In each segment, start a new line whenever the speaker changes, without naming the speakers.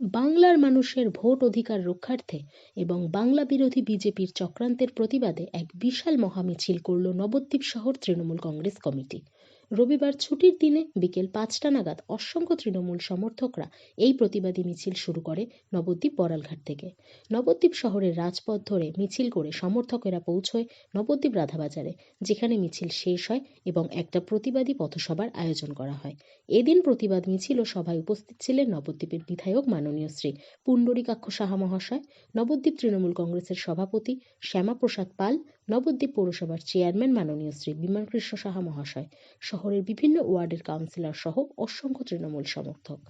বাংলার মানুষের ভোট অধিকার রক্ষার্থে এবং বাংলা বিরোধী বিজেপির চক্রান্তের প্রতিবাদে এক বিশাল মহামিছিল করল নবদ্বীপ শহর তৃণমূল কংগ্রেস কমিটি। রবিবার ছুটির দিনে বিকেল পাঁচটা নাগাদ অসংখ্য তৃণমূল সমর্থকরা এই প্রতিবাদী মিছিল শুরু করে নবদ্বীপ বড়ালঘাট থেকে। নবদ্বীপ শহরের রাজপথ ধরে মিছিল করে সমর্থকেরা পৌঁছয় নবদ্বীপ রাধাবাজারে, যেখানে মিছিল শেষ হয় এবং একটা প্রতিবাদী পথসভার আয়োজন করা হয়। এদিন প্রতিবাদ মিছিল ও সভায় উপস্থিত ছিলেন নবদ্বীপের বিধায়ক মাননীয় শ্রী পুণ্ডরীকাক্ষ সাহা মহাশয়, নবদ্বীপ তৃণমূল কংগ্রেসের সভাপতি শ্যামাপ্রসাদ পাল নবদ্বীপ পৌরসভার চেয়ারম্যান মাননীয় শ্রী বিমান কৃষ্ণ সাহা মহাশয় শহরের বিভিন্ন ওয়ার্ডের কাউন্সিলর সহ অসংখ্য তৃণমূল সমর্থক।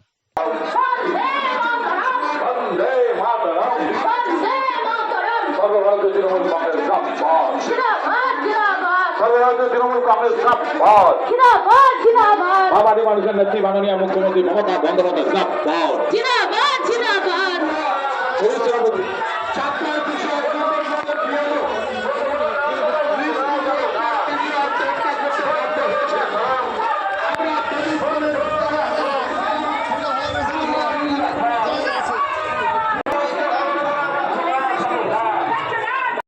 সর্বভারতীয় তৃণমূল কংগ্রেস সর্বভারতীয় তৃণমূল কংগ্রেস বাবাটি মানুষের নেত্রী মাননীয় মুখ্যমন্ত্রী মমতা বন্দ্যোপাধ্যায় কাপড়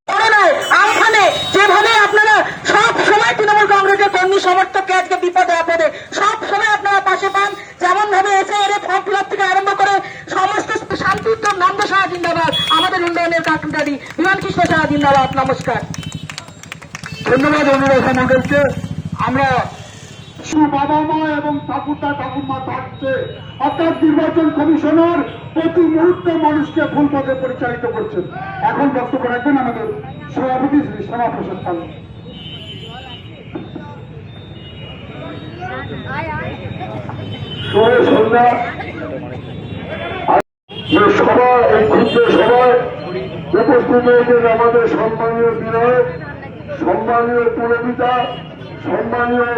করোনায় আমফানে যেভাবে আপনারা সব সময় তৃণমূল কংগ্রেসের কর্মী সমর্থককে আজকে বিপদে আপদে সব সময় আপনারা পাশে পান। যেমন ভাবে এসে এর ফর্ম ফিল থেকে আরম্ভ করে সমস্ত শান্তিউত্তম নন্দ সাহা জিন্দাবাদ। আমাদের উন্নয়নের কাকুটারি বিমান কৃষ্ণ সাহা জিন্দাবাদ। নমস্কার।
ধন্যবাদ অনুরাধা মন্ডলকে আমরা বাবা মা এবং ঠাকুরদা ঠাকুরমা থাকছে অর্থাৎ নির্বাচন কমিশনার প্রতি মুহূর্তে মানুষকে ভুল পথে পরিচালিত করছেন। এখন বক্তব্য রাখবেন আমাদের সভাপতি শ্রী শ্যামাপ্রসাদ পাল। শুভ সন্ধ্যা। যে এই ক্ষুদ্র সভায় উপস্থিত হয়েছেন আমাদের সম্মানীয় বিধায়ক, সম্মানীয় পুরপিতা সম্মানীয়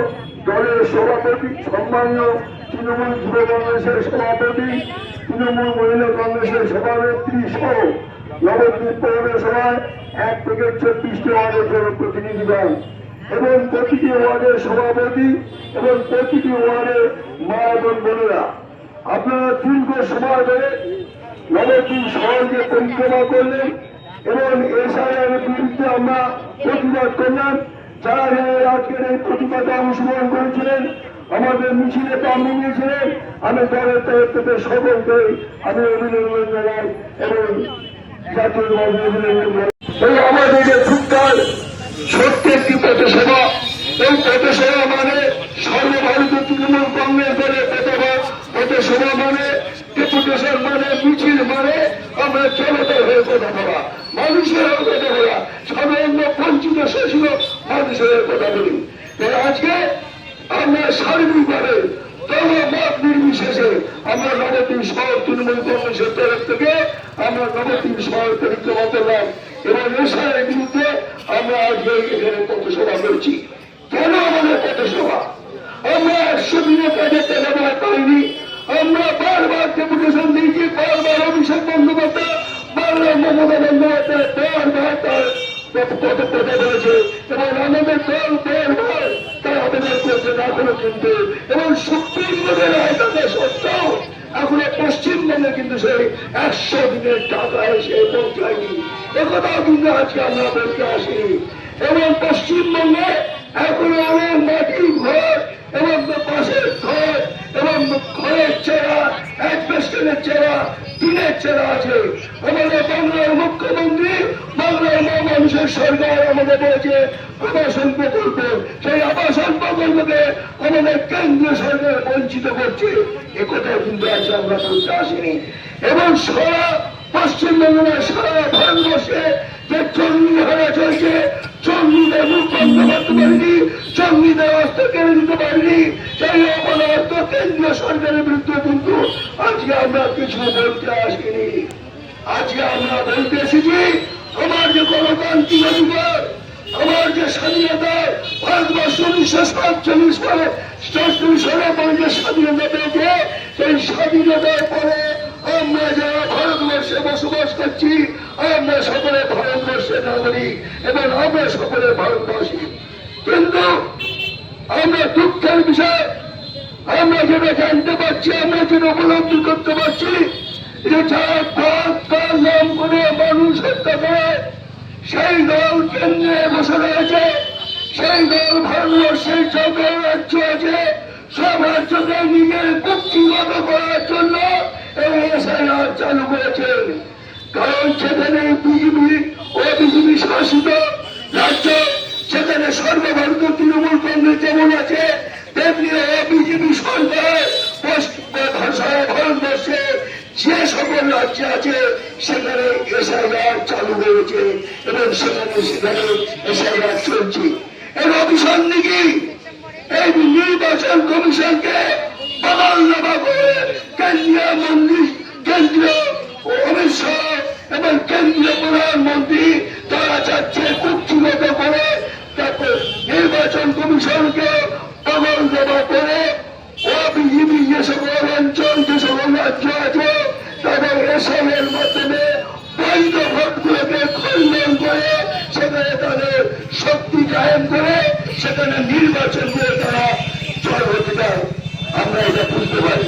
দলের সভাপতি, সম্মানীয় তৃণমূল যুব কংগ্রেসের সভাপতি, তৃণমূল মহিলা কংগ্রেসের সভানেত্রী সহ নবদ্বীপ পৌরসভায় এক থেকে চব্বিশটি ওয়ার্ডের জন্য প্রতিনিধিগণ এবং প্রতিটি ওয়ার্ডের সভাপতি এবং প্রতিটি ওয়ার্ডের মা এবং বোনেরা আপনারা দীর্ঘ সময় ধরে নবদ্বীপ শহরকে পরিক্রমা করলেন এবং এসআইআর বিরুদ্ধে আমরা প্রতিবাদ করলাম। যারা যারা আজকের এই প্রতিবাদে অংশগ্রহণ করেছিলেন, আমাদের মিছিলে পাম্মি নিয়েছিলেন আমি দলের তরফ থেকে সকলকে আমি অভিনন্দন জানাই এবং জাতীয় অভিনন্দন জানাই। আমাদের যে ফুটবল সত্যি একটি পথসভা এই পথসভা মানে সর্বভারতীয় তৃণমূল কংগ্রেস দলের পথসভা পথসভা মানে ডেপুটেশন মানে মিছিল মানে আমরা জনতার হয়ে কথা বলা। মানুষের হয়ে কথা বলা। সাধারণ বঞ্চিত শোষিত মানুষের হয়ে কথা বলি। আজকে আমরা সার্বিকভাবে দল মত নির্বিশেষে আমরা নবদ্বীপ শহর তৃণমূল কংগ্রেসের তরফ থেকে আমরা নবদ্বীপ শহর পরিক্রমা করলাম এবং এসআইয়ের বিরুদ্ধে আমরা আজকে এখানে পথসভা করছি। কেন আমাদের পথসভা? আমরা কাজের টাকা দেওয়া পাইনি। আমরা বারবার ডেপুটেশন দিয়েছি, বারবার অভিষেক বন্দ্যোপাধ্যায়, বারবার মমতা বন্দ্যোপাধ্যায় বারবার তার কথা বলেছে এবং আমাদের দল বারবার তারা আবেদন করছে না কোনো কিন্তু এবং সুপ্রিম কোর্টের রায় থাকা সত্ত্বেও এখনও পশ্চিমবঙ্গে কিন্তু সে একশো দিনের টাকা এসে পৌঁছায়নি। একথাও কিন্তু আজকে আমরা বলতে আসিনি এবং পশ্চিমবঙ্গে এখন অনেক মাটির ঘর, এবং পাশের ঘর, এবং ঘরের চেরা চেহারা চেরা চেহারা আছে। আমাদের বাংলার মুখ্যমন্ত্রী, বাংলার মা মানুষের সরকার আমাদের বলেছে, আবাসন প্রকল্প। সেই আবাসন প্রকল্পকে আমাদের কেন্দ্রীয় সরকার বঞ্চিত করছে। একথা কিন্তু আজ আমরা বলতে আসিনি। এবং সারা পশ্চিমবঙ্গের সারা ভারতবর্ষে যে জঙ্গি হারা চলছে জঙ্গিদের মুখ বন্ধ করতে পারিনি জঙ্গিদের অস্ত্র কেড়ে দিতে পারিনি। সেই অপরাধ কেন্দ্রীয় সরকারের বিরুদ্ধে কিন্তু আজকে আমরা কিছু বলতে আসিনি। আজকে আমরা বলতে এসেছি, আমার যে গণতান্ত্রিক অধিকার, আমার যে স্বাধীনতা, ভারতবর্ষ উনিশশো সাতচল্লিশ সালে সাতচল্লিশ সালে আমার যে স্বাধীনতা পেয়েছে, সেই স্বাধীনতার পরে আমরা যারা ভারতবর্ষে বসবাস করছি, আমরা সকলে ভারতবর্ষের নাগরিক এবং আমরা সকলে ভারতবাসী। কিন্তু আমরা দুঃখের বিষয়, আমরা যেটা জানতে পারছি, আমরা যেটা উপলব্ধি করতে পারছি, যে যারা করে মানুষ হত্যা করে, সেই দল কেন্দ্রে বসে রয়েছে, সেই দল ভারতবর্ষের যত রাজ্য আছে, সব রাজ্যকে নিজের কুক্ষিগত করার জন্য চালু করেছেন কারণ সেখানে বিজেপি ও বিজেপি শাসিত রাজ্য, সেখানে সর্বভারতীয় তৃণমূল কংগ্রেস যেমন আছে, তেমনি বিজেপি সরকার ভারতবর্ষে যে সকল রাজ্য আছে, সেখানে এসআইআর চালু হয়েছে এবং সেখানে সেখানে এসআইআর চলছে। এর অভিসন্ধি কি এই নির্বাচন কমিশনকে করে কেন্দ্রীয় মন্ত্রী কেন্দ্রীয় অমিত শাহ এবং কেন্দ্রীয় প্রধানমন্ত্রী তারা যাচ্ছে কুক্ষিগত করে তারপর নির্বাচন কমিশনকে বাঙাল নামা করে ও বিজেপি যে সকল আছে তাদের এসআইয়ের মাধ্যমে বৈধ ভোটগুলোকে খণ্ডন করে সেখানে তাদের শক্তি কায়েম করে সেখানে নির্বাচন দিয়ে তারা জয় হতে দেয় আমরা এটা বুঝতে পারি।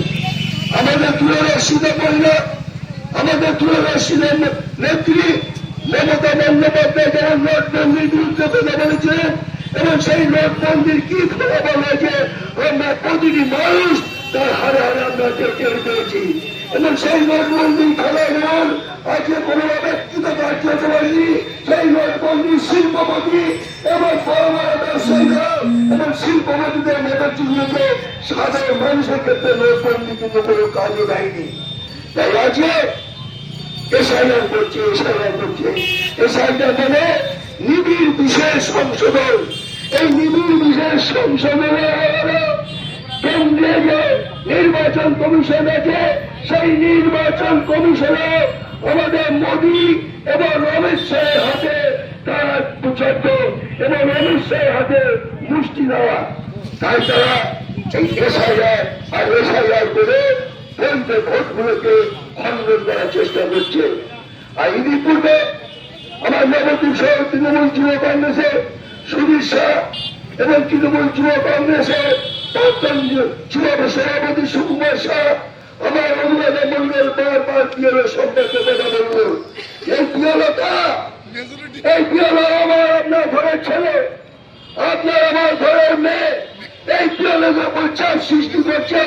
আমাদের দূরদর্শিতা পরিবার আমাদের দূরদর্শিতার নেত্রী মমতা বন্দ্যোপাধ্যায় যারা নোটবন্দির বিরুদ্ধে কথা বলেছিলেন, এবং সেই নোটবন্দির কি ফলাফল হয়েছে আমরা প্রতিটি মানুষ তার হারে হারে আমরা টের পেয়েছি এবং সেই নোটবন্দির ফলাফল আজকে কোনো ব্যক্তিগত কার্য হতে পারেনি সেই নোটবন্দির শিল্পপতি এবং বড় বড় এবং শিল্পপতিদের মেধা চিহ্নকে সাধারণ মানুষের ক্ষেত্রে নোটবন্দি কিন্তু কোনো কাজে দেয়নি তাই আজকে এসআইআর করছে এসআইআর করছে। এসআইআর মানে নিবিড় বিশেষ সংশোধন। এই নিবিড় বিশেষ নির্বাচন কমিশন আছে, সেই নির্বাচন কমিশনে আমাদের মোদী এবং অমিত শাহের হাতে তারা এবং অমিত শাহের হাতে মুষ্টি দেওয়া। তাই তারা এই এসআইআর আর এসআইআর করে বৈধ ভোটগুলোকে খণ্ডন করার চেষ্টা করছে আর ইতিপূর্বে আমার নবদ্বীপ সহ তৃণমূল যুব কংগ্রেসের সুধীর শাহ এবং তৃণমূল যুব কংগ্রেসের প্রাক্তন যুব সভাপতি সুকুমার শাহ আমার অনুবাদে মন্ডল বারবার পিএলের সম্পর্কে কথা বলল এই পিএলতা এই পিএল আমার আপনার ঘরের ছেলে, আপনার আমার ঘরের মেয়ে। এই পিওলের চাপ সৃষ্টি করছে।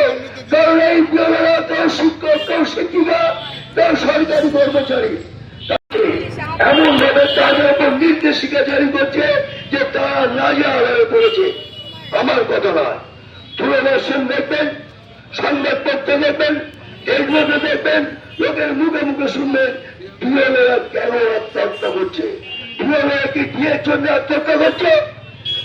কারণ এই পিওলেরা কেউ শিক্ষক কেউ শিক্ষিকা কেউ সরকারি কর্মচারী। এমন ভাবে তাদের উপর নির্দেশিকা জারি করছে যে তারা নাজা হয়ে পড়েছে। আমার কথা নয়। দূরদর্শন দেখবেন, সংবাদপত্র দেখবেন এগুলোতে দেখবেন, লোকের মুখে মুখে শুনবেন পিওলেরা কেন আত্মহত্যা করছে? পিওলেরা কি বিয়ের জন্য আত্মহত্যা করছে?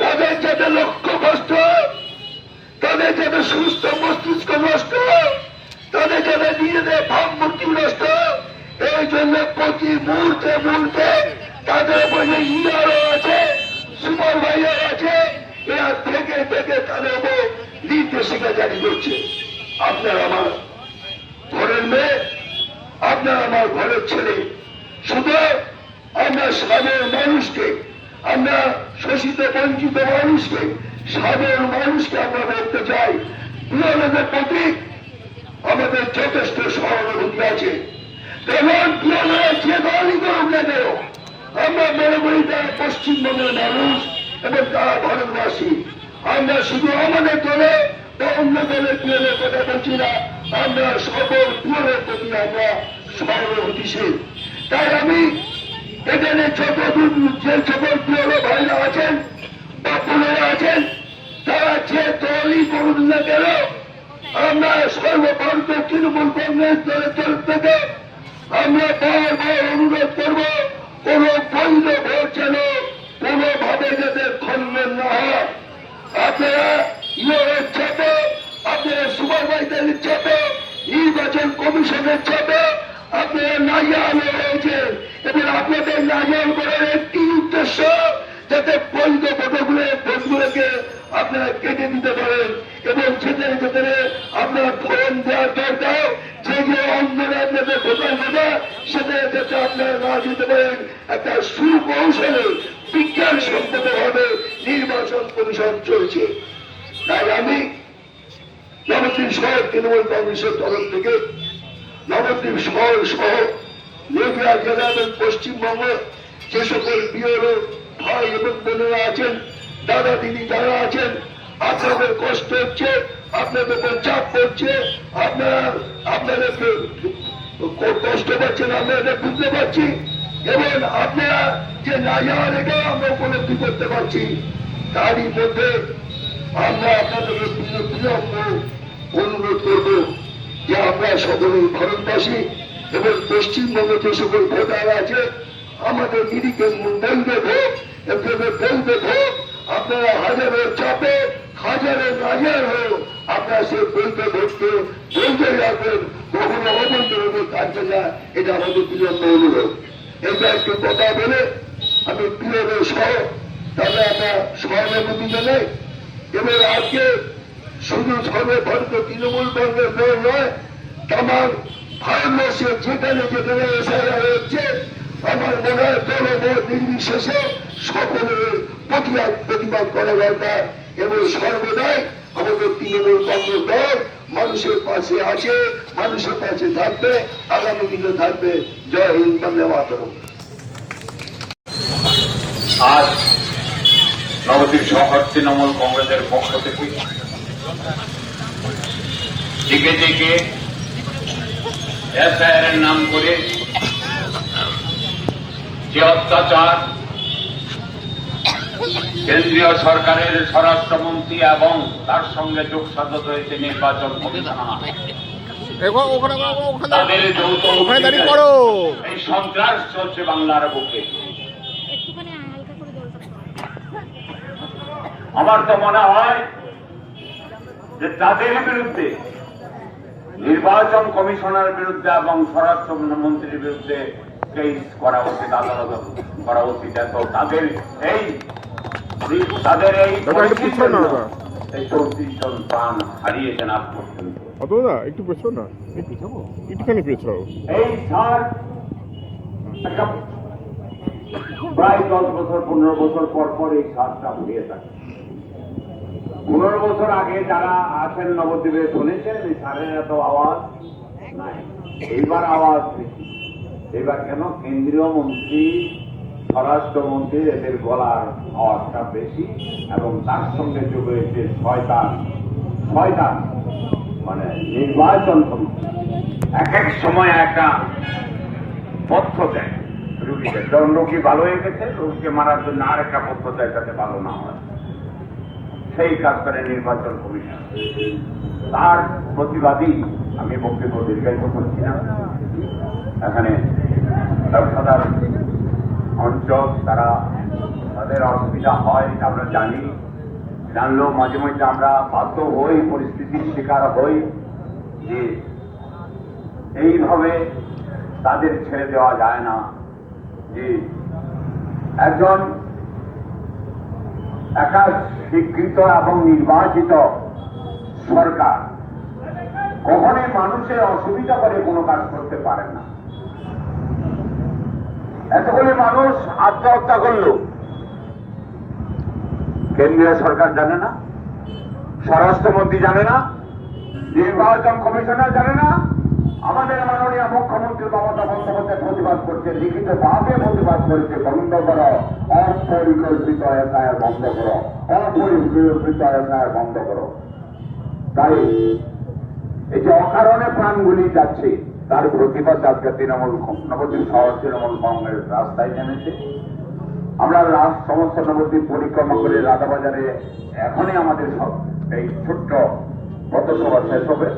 তাদের যাতে লক্ষ্য কষ্ট তাদের যাতে সুস্থ মস্তিষ্ক নষ্ট তাদের যাতে নিজেদের ভাবমূর্তি নষ্ট এই জন্য প্রতি মুহূর্তে মুহূর্তে তাদের উপর যে ইআরও আছে, সুপারভাইজার আছে, এরা থেকে থেকে তাদের উপর নির্দেশিকা জারি করছে। আপনার আমার ঘরের মেয়ে, আপনার আমার ঘরের ছেলে। শুধু আমরা সাধারণ মানুষকে আমরা শোষিত বঞ্চিত মানুষকে, সাধারণ মানুষকে আমরা বলতে চাই। পিওলের প্রতীক আমাদের যথেষ্ট সহানুভূতি আছে। এবং পিওলের যে দলই করুক না কেন, আমরা মনে করি তারা পশ্চিমবঙ্গের মানুষ এবং তারা ভারতবাসী। আমরা শুধু আমাদের দলে বা অন্য দলের পিওলের কথা বলছি না, আমরা সকল পিওলের প্রতি আমরা সহানুভূতিশীল। তাই আমি এখানে দূর যে সকল প্রিয় ভাইরা আছেন বা বোনেরা আছেন, তারা যে দলই করুন না কেন, আমরা সর্বভারতীয় তৃণমূল কংগ্রেস দলের তরফ থেকে আমরা বারবার অনুরোধ করব, কোন বৈধ ভোট যেন কোনোভাবে যাতে খণ্ডন না হয়। আপনারা ইউএর চাপে, আপনারা সুপারভাইজারের চাপে, নির্বাচন কমিশনের চাপে আপনাদের নাজিয়াল করার একটি উদ্দেশ্য যাতে বৈধ ভোটগুলো ভোটগুলোকে আপনারা কেটে দিতে পারেন এবং যেতে যেতে আপনারা ফোন দেওয়ার দরকার, যে যে অন্ধরা আপনাদের ভোটার ভোটা সেটা যাতে আপনারা না দিতে পারেন। একটা সুকৌশলে বিজ্ঞান সম্মত ভাবে নির্বাচন কমিশন চলছে। তাই আমি নবদ্বীপ শহর তৃণমূল কংগ্রেসের তরফ থেকে, নবদ্বীপ শহর সহ নদিয়া জেলা পশ্চিমবঙ্গ যে সকল বিওরো ভাই এবং বোনেরা আছেন, দাদা দিদি যারা আছেন, আপনাদের কষ্ট হচ্ছে, আপনাদের উপর চাপ পড়ছে, আপনারা আপনাদের কষ্ট পাচ্ছেন, আমরা বুঝতে পারছি। এবং আপনারা যে না যাওয়ার এটাও আমরা উপলব্ধি করতে পারছি। তারই মধ্যে আমরা আপনাদেরকে বিলম্ব অনুরোধ করব যে আমরা সকলেই ভারতবাসী এবং পশ্চিমবঙ্গে যে সকল ভোটার আছে, আমাদের নিরিখে বলবে ভোট এভাবে বলবে ভোট আপনারা হাজারের চাপে হাজার হয়ে আপনারা সেই বলতে ভোটকে বলতে রাখবেন, কখনো অবন্তরণে কাটবে না এটা আমাদের বিলম্ব অনুরোধ এটা একটু কথা বলে আমি প্রিয় সহ, তাহলে আমরা সহানুভূতি জানাই এবং আজকে শুধু সর্বভারতীয় তৃণমূল কংগ্রেস নয়, তামার ভারতবর্ষে যেখানে যেখানে এসআইআর হচ্ছে আমার মনে হয় দল নির্বিশেষে সকলের প্রতিবাদ প্রতিবাদ করা দরকার। এবং সর্বদাই আমাদের তৃণমূল কংগ্রেস দল মানুষের পাশে আছে, মানুষের পাশে থাকবে, আগামী দিনে থাকবে। জয় হিন্দ, বন্দে মাতরম।
আজ নবদ্বীপ শহর তৃণমূল কংগ্রেসের পক্ষ থেকে। দিকে দিকে এসআইআর এর নাম করে যে অত্যাচার কেন্দ্রীয় সরকারের স্বরাষ্ট্রমন্ত্রী এবং তার সঙ্গে যোগসাধক হয়েছে নির্বাচন তাদের যৌথ এই সন্ত্রাস চলছে বাংলার বুকে।
একটুখানি হালকা করে জলটা
আমার তো মনে হয় যে তাদের বিরুদ্ধে নির্বাচন কমিশনার বিরুদ্ধে এবং স্বরাষ্ট্র মন্ত্রীর বিরুদ্ধে কেস করা উচিত আদালত করা উচিত। এত তাদের এই তাদের এই চৌত্রিশ জন প্রাণ হারিয়েছেন আজ পর্যন্ত।
একটু পেছো না একটুখানি পেছাও।
এই সার একটা প্রায় দশ বছর পনেরো বছর পর পর এই সারটা হয়ে থাকে পনেরো বছর আগে যারা আছেন নবদ্বীপে শুনেছেন, এই সারের এত আওয়াজ? নাই। এইবার আওয়াজ এবার কেন? কেন্দ্রীয় মন্ত্রী, স্বরাষ্ট্রমন্ত্রী, এদের গলার আওয়াজটা বেশি এবং তার সঙ্গে যোগ হয়েছে শয়তান। শয়তান মানে নির্বাচন এক এক সময় একটা পথ্য দেয়। রুগীকে যখন রোগী ভালো হয়ে গেছে, রোগীকে মারার জন্য আর একটা পথ্য দেয় যাতে ভালো না হয়। সেই কাজ করে নির্বাচন কমিশন। তার প্রতিবাদী আমি বক্তব্য দীর্ঘায়িত করছি না। এখানে ব্যবসাদার অঞ্চল, তারা তাদের অসুবিধা হয় আমরা জানি। জানলেও মাঝে মাঝে আমরা বাধ্য হই, পরিস্থিতির শিকার হই যে এইভাবে তাদের ছেড়ে দেওয়া যায় না। যে একজন একা স্বীকৃত এবং নির্বাচিত সরকার। কখনোই মানুষের অসুবিধা করে কোনো কাজ করতে পারে না। এতগুলি মানুষ আত্মহত্যা করল। কেন্দ্রীয় সরকার জানে না, স্বরাষ্ট্রমন্ত্রী জানে না, নির্বাচন কমিশনার জানে না আমাদের মাননীয় মুখ্যমন্ত্রী মমতা বন্দ্যোপাধ্যায় প্রতিবাদ করছে, লিখিত ভাবে প্রতিবাদ করেছে, বন্ধ করো, অপরিকল্পিত এসআইআর বন্ধ করো, অপরিকল্পিত এসআইআর বন্ধ করো। তাই এই যে অকারণে প্রাণগুলি যাচ্ছে, তার প্রতিবাদ আজকে তৃণমূল নবদ্বীপ শহর তৃণমূল কংগ্রেস রাস্তায় নেমেছে। আমরা রাত সমস্ত নবদ্বীপ পরিক্রমা করে রাধাবাজারে এখনই আমাদের এই ছোট্ট পথসভা শেষ হবে।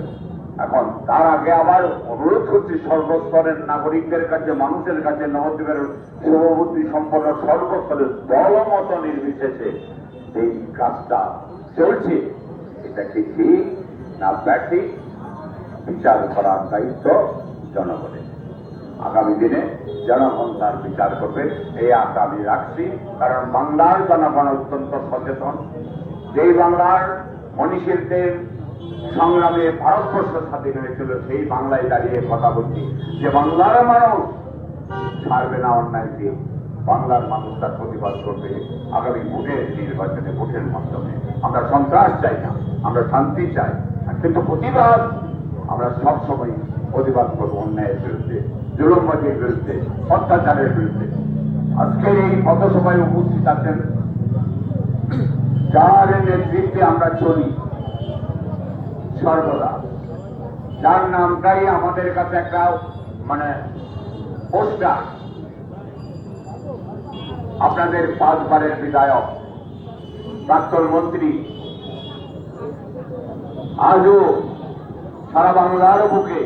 এখন তার আগে আবার অনুরোধ করছি সর্বস্তরের নাগরিকদের কাছে, মানুষের কাছে নবদ্বীপের শুভবুদ্ধি সম্পন্ন সর্বস্তরের দলমত নির্বিশেষে এই কাজটা চলছে। এটা কি ঠিক না ব্যাঠিক বিচার করার দায়িত্ব জনগণের। আগামী দিনে জনগণ তার বিচার করবে, এই আশা আমি রাখছি। কারণ বাংলার জনগণ অত্যন্ত সচেতন। যেই বাংলার মনীষীদের সংগ্রামে ভারতবর্ষ স্বাধীন হয়েছিল, সেই বাংলায় দাঁড়িয়ে কথা বলছি যে বাংলার মানুষ ছাড়বে না অন্যায়কে বাংলার মানুষ তার প্রতিবাদ করবে আগামী ভোটের নির্বাচনে, ভোটের মাধ্যমে। আমরা সন্ত্রাস চাই না, আমরা শান্তি চাই। কিন্তু প্রতিবাদ, আমরা সবসময় প্রতিবাদ করব অন্যায়ের বিরুদ্ধে, জুলুমবাজির বিরুদ্ধে, অত্যাচারের বিরুদ্ধে। আজকের এই পথসভায় উপস্থিত আছেন যার নেতৃত্বে আমরা চলি। সর্বদা। যার নামটাই আমাদের কাছে একটা মানে পোস্টার। আপনাদের পাঁচবারের বিধায়ক, প্রাক্তন মন্ত্রী। আজও সারা বাংলার বুকে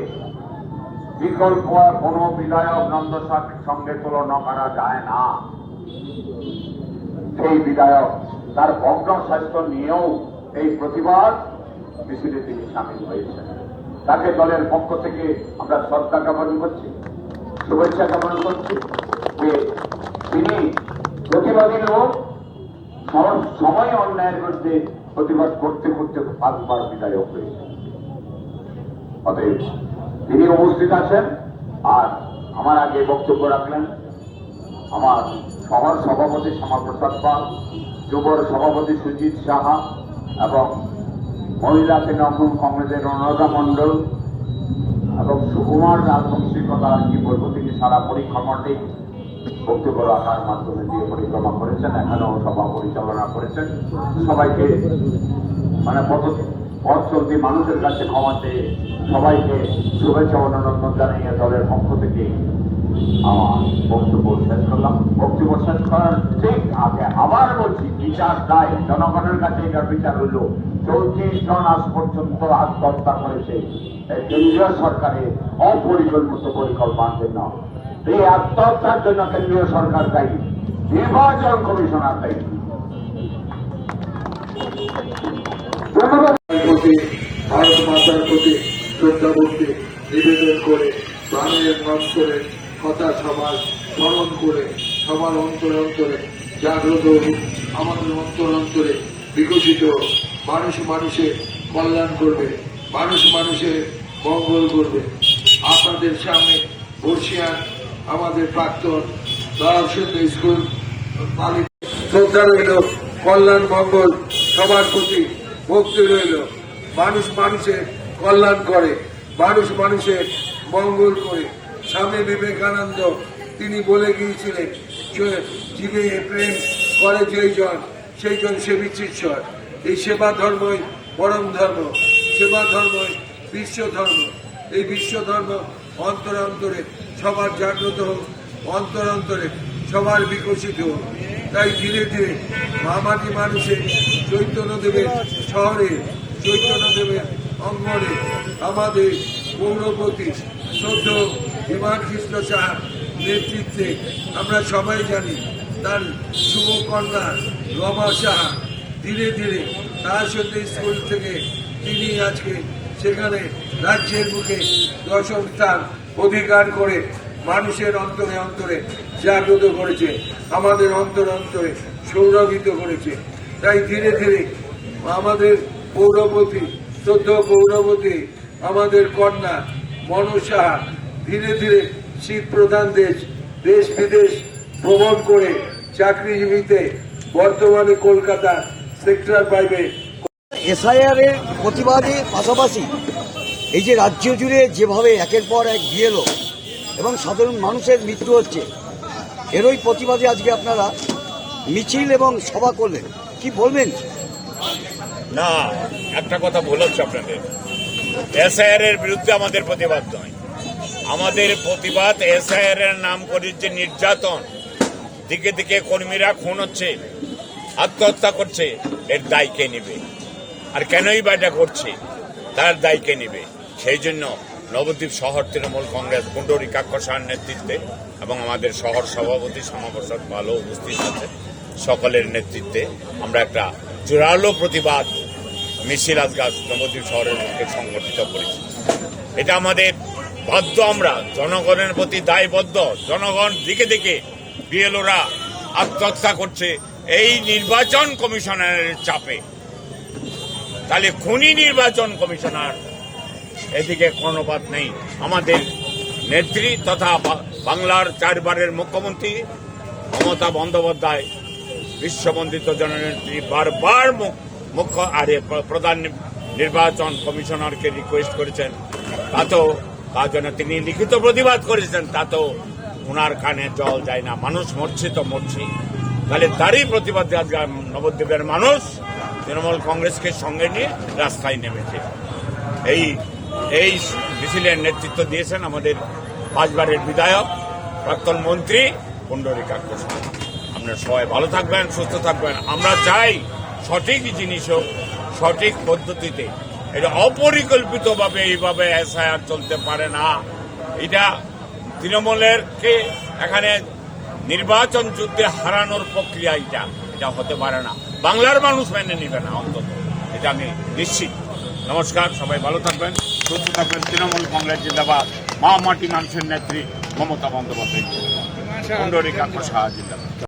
বিকল্প কোন বিধায়ক নন্দসার সঙ্গে তুলনা করা যায় না। সেই বিধায়ক তার ভগ্ন স্বাস্থ্য নিয়েও এই প্রতিবাদ মিছিলে তিনি সামিল হয়েছেন। তাকে দলের পক্ষ থেকে আমরা শ্রদ্ধা জ্ঞাপন করছি, শুভেচ্ছা জ্ঞাপন করছি যে তিনি প্রতিবাদী লোক, সম- সময় অন্যায়ের বিরুদ্ধে প্রতিবাদ করতে করতে পাঁচবার বিধায়ক হয়েছে অতএব তিনি উপস্থিত আছেন আর আমার আগে বক্তব্য রাখলেন। আমার শহর সভাপতি শ্যামাপ্রসাদ পাল, যুবর সভাপতি সুজিত সাহা এবং মহিলা তৃণমূল কংগ্রেসের অনুরাধা মণ্ডল এবং সুকুমার রাজবংশীর কথা আর কি বলব, তিনি সারা পরিক্রমাটি বক্তব্য রাখার মাধ্যমে দিয়ে পরিক্রমা করেছেন, এখানেও সভা পরিচালনা করেছেন। সবাইকে মানে পথ চলতি মানুষের কাছে ক্ষমা চেয়ে সবাইকে শুভেচ্ছা অভিনন্দন জানিয়ে দলের পক্ষ থেকে আমার বক্তব্য শেষ করলাম। বক্তব্য শেষ করার ঠিক আগে আবার বলছি, বিচার চাই। জনগণের কাছে এটার বিচার হইল। চৌত্রিশ জন আজ পর্যন্ত আত্মহত্যা করেছে। কেন্দ্রীয় সরকারের অপরিকল্পিত পরিকল্পনার জন্য। এই আত্মহত্যার জন্য কেন্দ্রীয় সরকার দায়ী। নির্বাচন কমিশনার দায়ী।
প্রতি ভারত মাতার প্রতি শ্রদ্ধা ভক্তি নিবেদন করে প্রাণের অন্তরে কথা সমাজ স্মরণ করে, সবার অন্তরে অন্তরে জাগ্রত আমাদের অন্তর অন্তরে বিকশিত মানুষ মানুষের কল্যাণ করবে, মানুষ মানুষের মঙ্গল করবে। আপনাদের সামনে বর্ষিয়ান আমাদের প্রাক্তন দর্শক স্কুল পালিত শ্রদ্ধা রইল। কল্যাণ, মঙ্গল সবার প্রতি ভক্তি রইল। মানুষ মানুষের কল্যাণ করে, মানুষ মানুষের মঙ্গল করে। স্বামী বিবেকানন্দ, তিনি বলে গিয়েছিলেন জীবে প্রেম করে যেই জন, সেই জন সেবিত ঈশ্বর এই সেবা ধর্মই পরম ধর্ম, সেবা ধর্মই বিশ্ব ধর্ম। এই বিশ্ব ধর্ম অন্তরে অন্তরে সবার জাগ্রত হোক, অন্তর অন্তরে সবার বিকশিত হোক। তাই ধীরে ধীরে মামাটি মানুষের চৈতন্যদেবের শহরে, চৈতন্যদেবের অঙ্গনে আমাদের পৌরপতি সদ্য বিমান কৃষ্ণ সাহা নেতৃত্বে, আমরা সবাই জানি, তার শুভকন্যা রমা সাহা ধীরে ধীরে তার সাথে স্কুল থেকে তিনি আজকে সেখানে রাজ্যের মুখে দশম স্থান অধিকার করে মানুষের অন্তরে অন্তরে জাগ্রত করেছে, আমাদের অন্তর অন্তরে সৌরভিত করেছে। তাই ধীরে ধীরে আমাদের পৌরপতি শ্রদ্ধ পৌরপতি, আমাদের কন্যা মনসা ধীরে ধীরে শীত প্রধান দেশ দেশ বিদেশ ভ্রমণ করে চাকরিজীবীতে বর্তমানে কলকাতা সেক্টর ফাইভে
এসআইআর এর প্রতিবাদে পাশাপাশি এই যে রাজ্য জুড়ে যেভাবে একের পর এক বিয়েলো এবং সাধারণ মানুষের মৃত্যু হচ্ছে এরই প্রতিবাদে আজকে আপনারা মিছিল এবং সভা করলেন। কি বলবেন?
না একটা কথা হচ্ছে আপনাদের। এসআইআর এর বিরুদ্ধে আমাদের প্রতিবাদ নয়। আমাদের প্রতিবাদ এসআইআর এর নাম করে যে নির্যাতন, দিকে দিকে কর্মীরা খুন হচ্ছে, আত্মহত্যা করছে, এর দায় কে নেবে? আর কেনই বা এটা করছে? তার দায় কে নেবে? সেই জন্য নবদ্বীপ শহর তৃণমূল কংগ্রেস কুণ্ডরী কাক্ষসার নেতৃত্বে এবং আমাদের শহর সভাপতি শ্যামাপ্রসাদ ভালো উপস্থিত আছে, সকলের নেতৃত্বে আমরা একটা জোরালো প্রতিবাদ মিছিল আজকে নবদ্বীপ শহরের মুখে সংগঠিত করেছি। এটা আমাদের
বাধ্য আমরা, জনগণের প্রতি দায়বদ্ধ, জনগণ দিকে দিকে বিএলওরা আত্মহত্যা করছে এই নির্বাচন কমিশনারের চাপে। তাহলে খুনি নির্বাচন কমিশনার এদিকে কর্ণপাত নেই। আমাদের নেত্রী তথা বাংলার চারবারের মুখ্যমন্ত্রী মমতা বন্দ্যোপাধ্যায়, বিশ্ববন্দিত জননেত্রী বারবার মুখ্য আরে প্রধান নির্বাচন কমিশনারকে রিকোয়েস্ট করেছেন। তাতেও তার জন্য তিনি লিখিত প্রতিবাদ করেছেন তাতেও ওনার কানে জল যায় না, মানুষ মরছে তো মরছে তাহলে তারই প্রতিবাদে নবদ্বীপের মানুষ তৃণমূল কংগ্রেসকে সঙ্গে নিয়ে রাস্তায় নেমেছে। এই এই মিছিলের নেতৃত্ব দিয়েছেন আমাদের পাঁচবারের বিধায়ক, প্রাক্তন মন্ত্রী পুণ্ডরিকা ঘোষ। আপনারা সবাই ভালো থাকবেন, সুস্থ থাকবেন। আমরা চাই সঠিক জিনিস হোক, সঠিক পদ্ধতিতে এটা অপরিকল্পিতভাবে এইভাবে এসআইআর চলতে পারে না। এটা তৃণমূলের কে এখানে নির্বাচন যুদ্ধে হারানোর প্রক্রিয়া এটা এটা হতে পারে না। বাংলার মানুষ মেনে নিবে না অন্তত। এটা আমি নিশ্চিত। নমস্কার সবাই ভালো থাকবেন সুস্থ থাকবেন। তৃণমূল কংগ্রেস জিন্দাবাদ। মা মাটি মানুষের নেত্রী মমতা বন্দ্যোপাধ্যায়। কুণ্ডরিকা সাহা জিন্দাবাদ।